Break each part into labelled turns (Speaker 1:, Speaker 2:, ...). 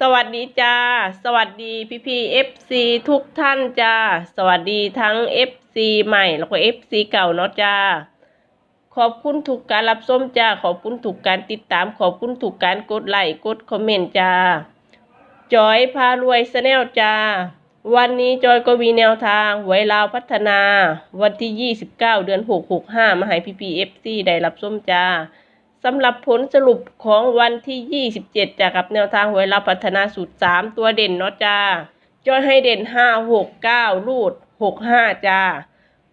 Speaker 1: สวัสดีจ้า สวัสดีพี่พี่เอฟซีทุกท่านจ้า สวัสดีทั้งเอฟซีใหม่แล้วก็เอฟซีเก่าเนาะจ้า ขอบคุณทุกการรับชมจ้า ขอบคุณทุกการติดตาม ขอบคุณทุกการกดไลค์กดคอมเมนต์จ้า จอยพารวยสแนลจ้า วันนี้จอยก็มีแนวทางหวยลาวพัฒนา วันที่ 29 เดือน 6 65 มาให้พี่พีเอฟซีได้รับชมจ้า สำหรับผลสรุปของวันที่ 27 จากกับแนวทางหวยรับพัฒนาสูตร 3 ตัวเด่นเนาะจ้าจอยให้เด่น 5 6 9 รูด 6 5 จ้า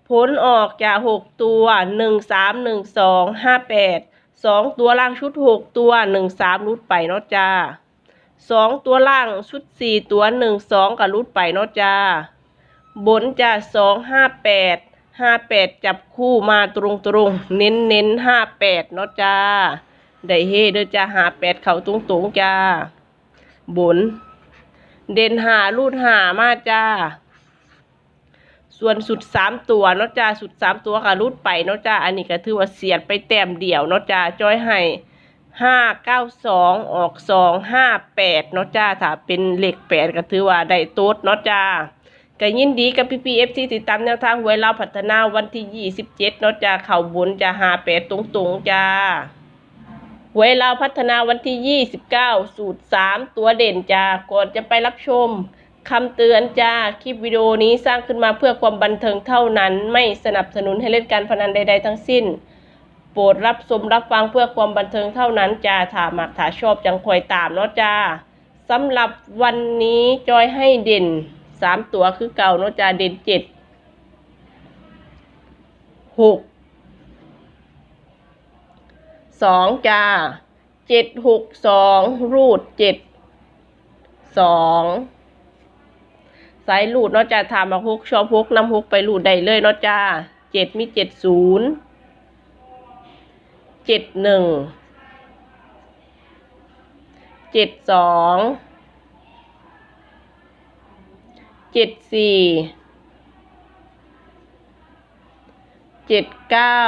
Speaker 1: ผลออกจาก 6 ตัว 1 3 1 2 5 8 2 ตัวล่างชุด 6 ตัว 1 3 รูดไปเนาะจ้า 2 ตัวล่างชุด 4 ตัว 1 2 กับรูดไปเนาะจ้า บนจะ2 5 8 ห้าแปดจับคู่มาตรงตรงๆเน้นเน้นห้าแปดเนาะจ้าได้เฮเด้อจ้าหาแปดเขาตรงตรงๆจ้าบน เด่นหาลูดหามาจ้า ส่วนสุดสามตัวเนาะจ้าสุดสามตัวกับรูดไปเนาะจ้าอันนี้ก็ถือว่าเสียดไปแต้มเดี่ยวเนาะจ้าจ้อยให้ห้าเก้าสองออกสองห้าแปดเนาะจ้าถ้าเป็นเลขแปดก็ถือว่าได้โต๊ดเนาะจ้า ก็ยินดีกับพี่พีเอฟซีติดตามแนวทางหวยเราวพัฒนาวันที่27เนาะจ้าเข่าบนจะหาแปดตรงๆจ้าหวยเราวพัฒนาวันที่29สูตร3ตัวเด่นจ้าก่อนจะไปรับชมคำเตือนจ้า คลิปวิดีโอนี้สร้างขึ้นมาเพื่อความบันเทิงเท่านั้น ไม่สนับสนุนให้เล่นการพนันใด ๆ ทั้งสิ้น โปรดรับชมรับฟังเพื่อความบันเทิงเท่านั้นจ้าถ้ามักถ้าชอบจังคอยตามเนาะจ้าสำหรับวันนี้จอยให้เด่น สามตัวคือเก่าเนาะจ้าเด่นเจ็ดหกสองจ้าเจ็ดหกสองรูดเจ็ดสองสายรูดเนาะจ้าทามาฮุกชอบฮุกน้ำฮุกไปรูดได้เลยเนาะจ้าเจ็ดมีเจ็ดศูนย์เจ็ดหนึ่งเจ็ดสอง เจ็ดสี่เจ็ดเก้า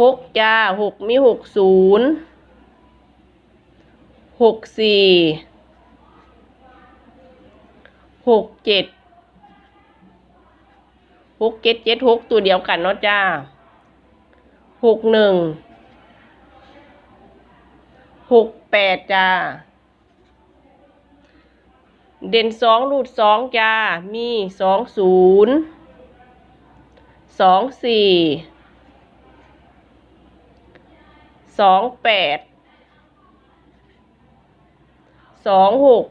Speaker 1: หกจ้าหกมีหกศูนย์หกสี่หกเจ็ดหกเจ็ดเจ็ดหกตัวเดียวกันเนาะจ้าหกหนึ่งหกแปดจ้า เด่นสองรูดสองจ้า มีสองศูนย์สองสี่สองแปดสองหก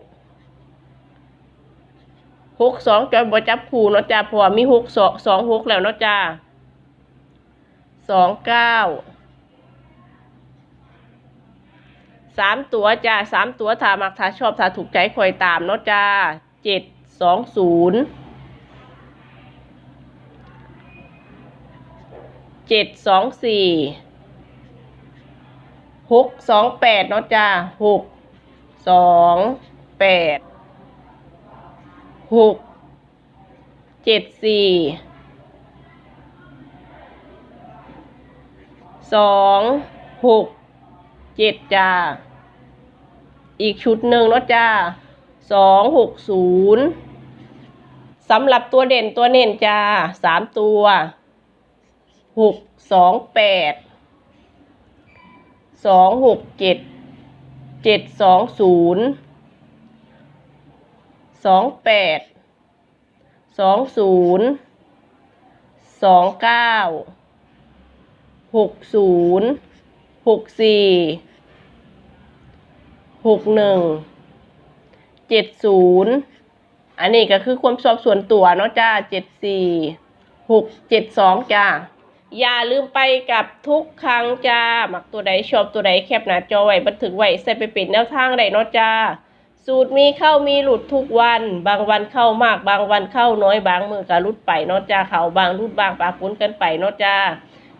Speaker 1: หกสองจอยบอจับคู่เนาะจ้าพราะว่ามีหกสองสองหกแล้วเนาะจ้าสองเก้า สามตัวจ้าสามตัวถ้ามักถ้าชอบถ้าถูกใจคอยตามเนาะจ้าเจ็ดสองศูนย์เจ็ดสองสี่หกสองแปดเนาะจ้าหกสองแปดหกเจ็ดสี่สองหกเจ็ดจ้า อีกชุดหนึ่งเนาะจ้าสองหกศูนย์สำหรับตัวเด่นตัวเน่นจ้าสามตัวหกสองแปดสองหกเจ็ดเจ็ดสองศูนย์สองแปดสองศูนย์สองเก้าหกศูนย์หกสี่ หกหนึ่งเจ็ดศูนย์อันนี้ก็คือความชอบส่วนตัวเนาะจ้าเจ็ดสี่หกเจ็ดสองจ้าอย่าลืมไปกับทุกครั้งจ้าหมักตัวใดชอบตัวใดแคปหนาจอไว้บันทึกไว้ใส่ไปเป็นแนวทางใดเนาะจ้าสูตรมีเข้ามีหลุดทุกวัน บางวันเข้ามาก บางวันเข้าน้อยบางมือก็หลุดไปเนาะจ้าเขาบางรุดบางปากปุ้นกันไปเนาะจ้า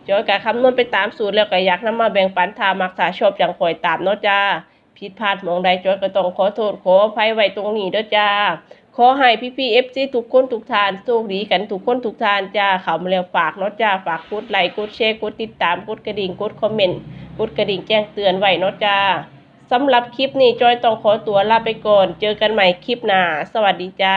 Speaker 1: จอยกะคำนวณไปตามสูตรแล้วก็อยากนำมาแบ่งปันทามักษาชอบจังคอยตามเนาะจ้า ผิดพลาดมองใดจอยก็ต้องขอโทษขออภัยไว้ตรงนี้เด้อจ้า ขอให้พี่พีเอฟซีทุกคนทุกทานโชคดีกันทุกคนทุกทานจ้าเขามาแล้วฝากเนาะจ้าฝากกดไลค์กดแชร์กดติดตามกดกระดิ่งกดคอมเมนต์กดกระดิ่งแจ้งเตือนไว้เนาะจ้าสำหรับคลิปนี้จอยต้องขอตัวลาไปก่อน เจอกันใหม่คลิปหน้า สวัสดีจ้า